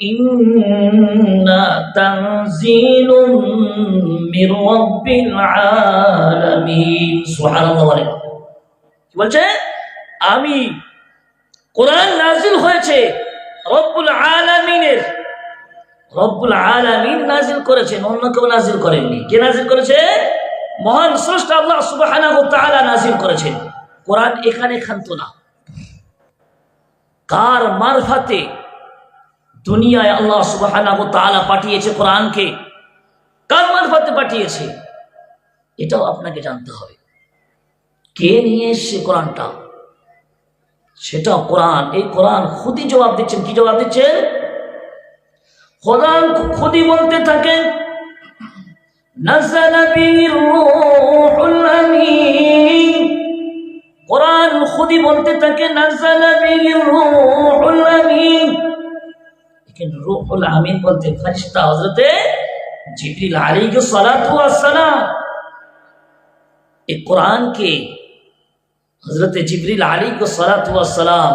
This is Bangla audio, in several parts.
ইন্না তানজিলুম মির রাব্বিল আলামিন সুবহানাল্লাহ বলেন কি বলছে? আমি কোরআন নাজিল হয়েছে রব্বুল আলামিনের। রব্বুল আলামিন নাজিল করেছেন, অন্য কেউ নাজিল করেননি। কে নাজিল করেছে? মহান স্রষ্টা আল্লাহ সুবহানাহু তাআলা নাজিল করেছেন। কোরআন এখানে ক্ষান্ত না। কার মারফাতে দুনিয়ায় আল্লাহ সুবাহ পাঠিয়েছে কোরআনকে। কার মারফতে পাঠিয়েছে? এটাও আপনাকে জানতে হবে। কে নিয়ে এসছে কোরআনটা? সেটা কোরআন। এই কোরআন খুদি জবাব দিচ্ছেন। কি জবাব দিচ্ছে কোরআন খুদি বলতে থাকে কোরআন খুদি বলতে থাকে নাজালা বিল আমিন। কিন্তু রুহুল আমিন বলতে ফারিস্তা হজরতে জিবরিল আলীকে সালাতু আসসালাম এই কোরআনকে হজরতে জিবরিল আলীকে সালাতু আসসালাম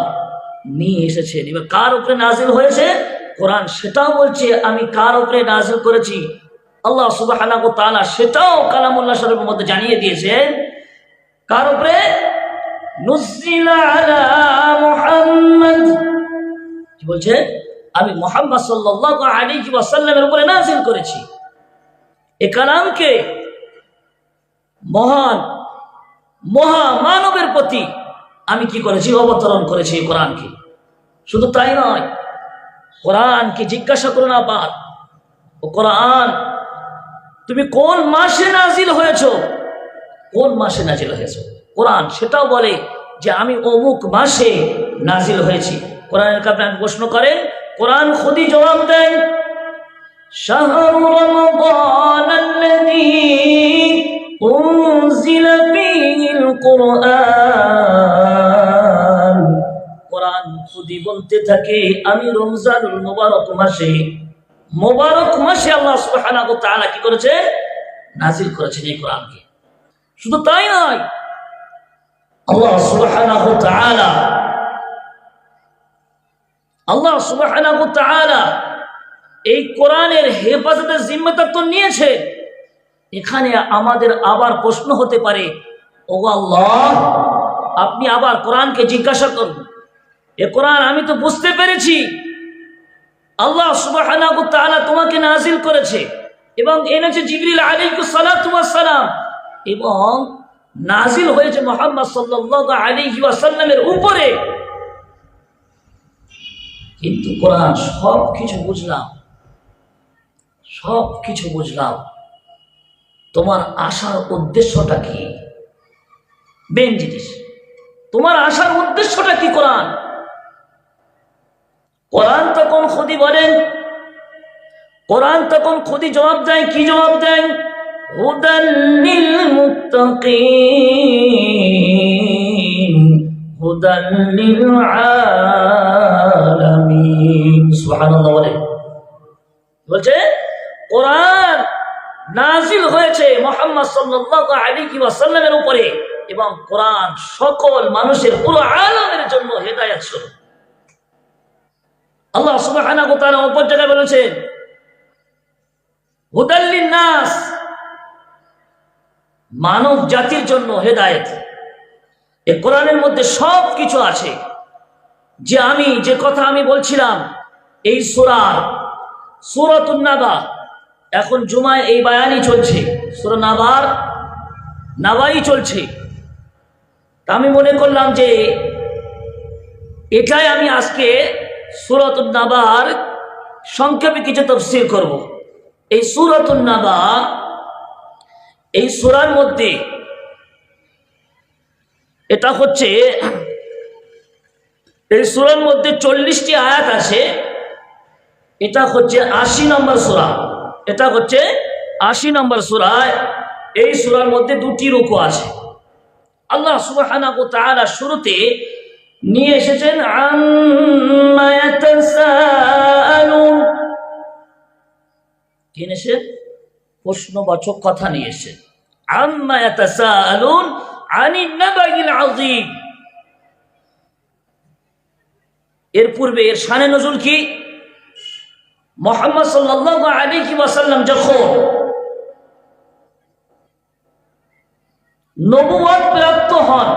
নিয়ে এসেছেন এবার কার উপরে নাজিল হয়েছে? কোরআন সেটাও বলছে, আমি কার উপরে নাজিল করেছি? আল্লাহ সুবাহ তালা সেটাও কালামুল্লাহ শরীফের মধ্যে জানিয়ে দিয়েছেন। কার উপরে? নুজিলা আলা মুহাম্মদ। কি বলছে? আমি মোহাম্মদ সাল্লাল্লাহু আলাইহি ওয়াসাল্লামের উপরে নাজিল করেছি। এ কালামকে মহান মহামানবের প্রতি আমি কি করেছি, অবতরণ করেছি এই কোরআনকে। শুধু তাই নয়, কোরআনকে জিজ্ঞাসা করো না আবার। ও কোরআন, তুমি কোন মাসে নাজিল হয়েছ? কোন মাসে নাজিল হয়েছ? কোরআন সেটাও বলে যে আমি অমুক মাসে নাজিল হয়েছি। কোরআনের কাপড়ে প্রশ্ন করেন কোরআন খুদি জবাব দেয় شهر رمضان الذي أنزل فيه القرآن কোরআন খুদি বলতে থাকে আমি রমজানুল মোবারক মাসে মোবারক মাসে আল্লাহ সুবহানাহু ওয়া তাআলা কি করেছে নাজিল করেছেন এই কোরআনকে শুধু তাই নয় আল্লাহ সুবহানাহু ওয়া তাআলা আল্লাহ তাআলা এই কোরআনের হেফাজতের জিম্মেদার তো নিয়েছে। এখানে আমাদের আবার প্রশ্ন হতে পারে ও আল্লাহ, আপনি আবার কোরআনকে জিজ্ঞাসা করুন। এ কোরআন আমি তো বুঝতে পেরেছি। আল্লাহ তাআলা তোমাকে নাজিল করেছে এবং এনেছে জিবরিল ওয়াস সালাম এবং নাজিল হয়েছে মুহাম্মদ সাল্লাল্লাহু আলাইহি ওয়াসাল্লামের উপরে। কিন্তু কোরআন সব কিছু বুঝলাম। সব কিছু বুঝলাম। তোমার আসার উদ্দেশ্যটা কি? মেন জিনিস। তোমার আসার উদ্দেশ্যটা কি কোরআন? কোরআন তখন খুদি বলেন, কোরআন তখন খুদি জবাব দেয়, কি জবাব দেয়? হুদাল্লিল মুত্তাকিন হুদাল্লিল সুবহানাল্লাহ বলে। বলছে, কোরআন নাজিল হয়েছে মোহাম্মদ সাল্লাল্লাহু আলাইহি ওয়াসাল্লামের উপরে এবং কোরআন সকল মানুষের পুরো আলমের জন্য হেদায়েত স্বরূপ। আল্লাহ সুবহানাহু ওয়া তাআলা উপর জায়গায় বলেছেন হুদাল্লিন নাস মানব জাতির জন্য হেদায়েত। এই কোরআনের মধ্যে সব কিছু আছে। যে আমি, যে কথা আমি বলছিলাম এই সুরার সুরাতুন নাবা। এখন জুমায় এই বায়ানই চলছে। সুরা নাবার, নাবাই চলছে। তা আমি মনে করলাম যে এটাই আমি আজকে সুরাতুন নাবার সংক্ষেপে কিছু তফসির করব। এই সুরাতুন নাবা, এই সুরার মধ্যে এটা হচ্ছে, এই সুরার মধ্যে চল্লিশটি আয়াত আছে। এটা হচ্ছে আশি নম্বর সুরা। এটা হচ্ছে আশি নম্বর সুরায় এই সুরার মধ্যে দুটি রুকু আছে। আল্লাহ সুবহানাহু ওয়া তাআলা শুরুতে নিয়ে এসেছেন প্রশ্নবাচক কথা নিয়ে এসেছেন। এর পূর্বে এর শানে নজুল কি? মোহাম্মদ সাল্লাল্লাহু আলাইহি ওয়াসাল্লাম যখন নবুয়াদ প্রাপ্ত হন,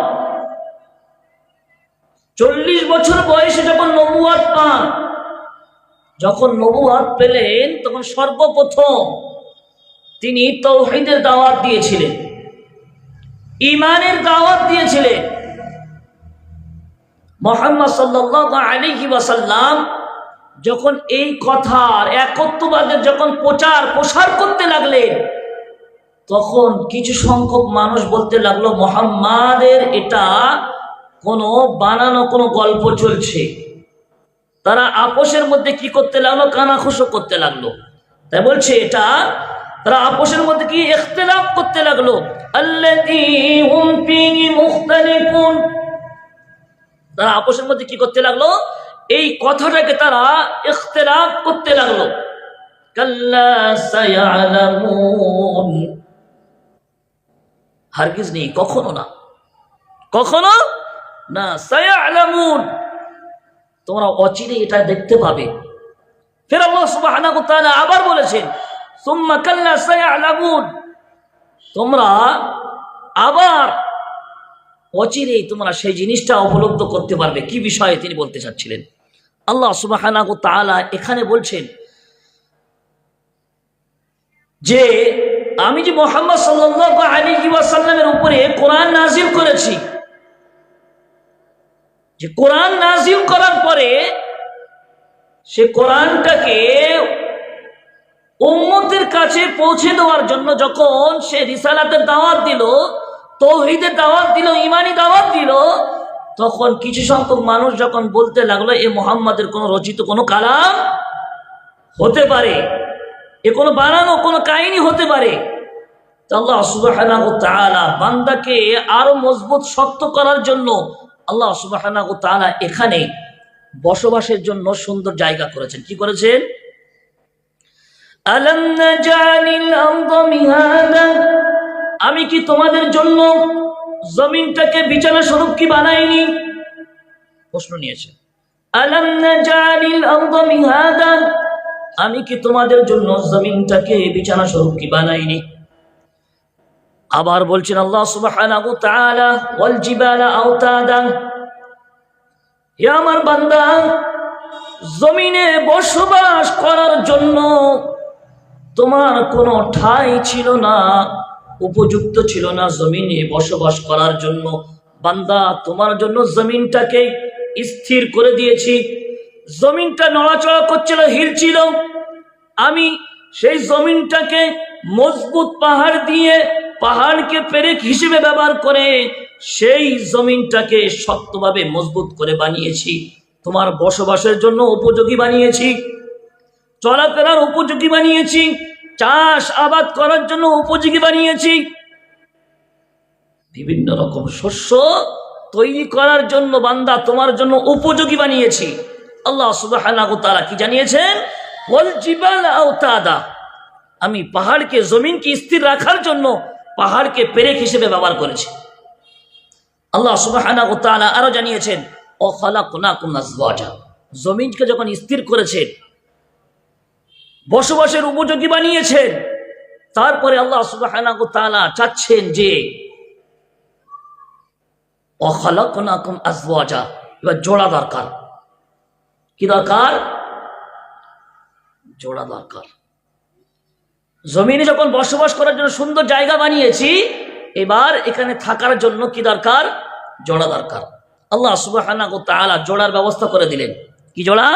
চল্লিশ বছর বয়সে যখন নবুয়াদ পান, যখন নবুয়াদ পেলেন, তখন সর্বপ্রথম তিনি তৌহিদের দাওয়াত দিয়েছিলেন ইমানের দাওয়াত দিয়েছিলেন। মোহাম্মদ সাল্লাল্লাহু আলাইহি ওয়াসাল্লাম যখন এই কথার একত্ববাদের যখন প্রচার প্রসার করতে লাগলেন, তখন কিছু সংখ্যক মানুষ বলতে লাগল, মোহাম্মাদের এটা কোনো বানানো কোনো গল্প চলছে। তারা আপোষের মধ্যে কি করতে লাগল? কানাখুশো করতে লাগল। তাই বলছে এটা, তারা আপোষের মধ্যে কি ইখতিলাফ করতে লাগল? তারা আপোষের মধ্যে কি করতে লাগল? এই কথাটাকে তারা ইখতিলাফ করতে লাগল। হারগিজ নেই, কখনো না। কখনো না, সায়ালামুন। তোমরা অচিরে এটা দেখতে পাবে। ফের আবার বলেছেন কাল্লা তোমরা আবার অচিরেই তোমরা সেই জিনিসটা উপলব্ধ করতে পারবে। কি বিষয়ে তিনি বলতে চাচ্ছিলেন? আল্লাহ সুবহানাহু ওয়া তাআলা এখানে বলছেন যে আমি যে মোহাম্মদ ওয়াসাল্লামের উপরে কোরআন নাজিল করেছি, যে কোরআন নাজিল করার পরে সে কোরআনটাকে উম্মতের কাছে পৌঁছে দেওয়ার জন্য যখন সে রিসালাতের দাওয়াত দিল, তৌহিদের দাওয়াত দিল ইমানি দাওয়াত দিল তখন কিছু সংখ্যক মানুষ যখন বলতে লাগল, এ মোহাম্মদের কোনো রচিত কোনো কালাম হতে পারে, এ কোনো বানানো কোনো কাহিনী হতে পারে। আল্লাহ বান্দাকে আরও মজবুত, শক্ত করার জন্য আল্লাহ তাআলা এখানে বসবাসের জন্য সুন্দর জায়গা করেছেন। কি করেছেন? আমি কি তোমাদের জন্য জমিনটাকে বিছানা স্বরূপ কি বানাইনি প্রশ্ন নিয়েছে। আলম নাজালিল আমি কি তোমাদের জন্য জমিনটাকে বিছানা স্বরূপ কি বানাইনি? আবার বলছেন আল্লাহ সুবহানাহু তাআলা, ওয়াল জিবালা আওতাদা? হে আমার বান্দা, জমিনে বসবাস করার জন্য তোমার কোনো ঠাই ছিল না। উপযুক্ত ছিল না জমিনে বসবাস করার জন্য। বান্দা, তোমার জন্য জমিনটাকে স্থির করে দিয়েছি। জমিনটা নড়াচড়া করছিল হিল ছিল আমি সেই জমিনটাকে মজবুত পাহাড় দিয়ে পাহাড়কে পেরেক হিসেবে ব্যবহার করে সেই জমিনটাকে শক্তভাবে মজবুত করে বানিয়েছি। তোমার বসবাসের জন্য উপযোগী বানিয়েছি। চলাফেরার উপযোগী বানিয়েছি। চাষ আবাদ করার জন্য উপযোগী বানিয়েছি। বিভিন্ন রকম শস্য তৈরি করার জন্য বান্দা তোমার জন্য উপযোগী বানিয়েছি। আল্লাহ সুবহানাহু তাআলা কি জানিয়েছেন? আমি পাহাড়কে, জমিনকে স্থির রাখার জন্য পাহাড়কে পেরেক হিসেবে ব্যবহার করেছি। আল্লাহ তাআলা আরও জানিয়েছেন ও কোনা আজওয়াজা। জমিনকে যখন স্থির করেছেন বসবাসের উপযোগী বানিয়েছেন। তারপরে আল্লাহ তাআলা চাচ্ছেন যে অখালাকুম আজওয়াজা। এবার জোড়া দরকার। কি দরকার? জোড়া দরকার। জমিনে যখন বসবাস করার জন্য সুন্দর জায়গা বানিয়েছি, এবার এখানে থাকার জন্য কি দরকার? জোড়া দরকার। আল্লাহ তাআলা জোড়ার ব্যবস্থা করে দিলেন। কি জোড়া?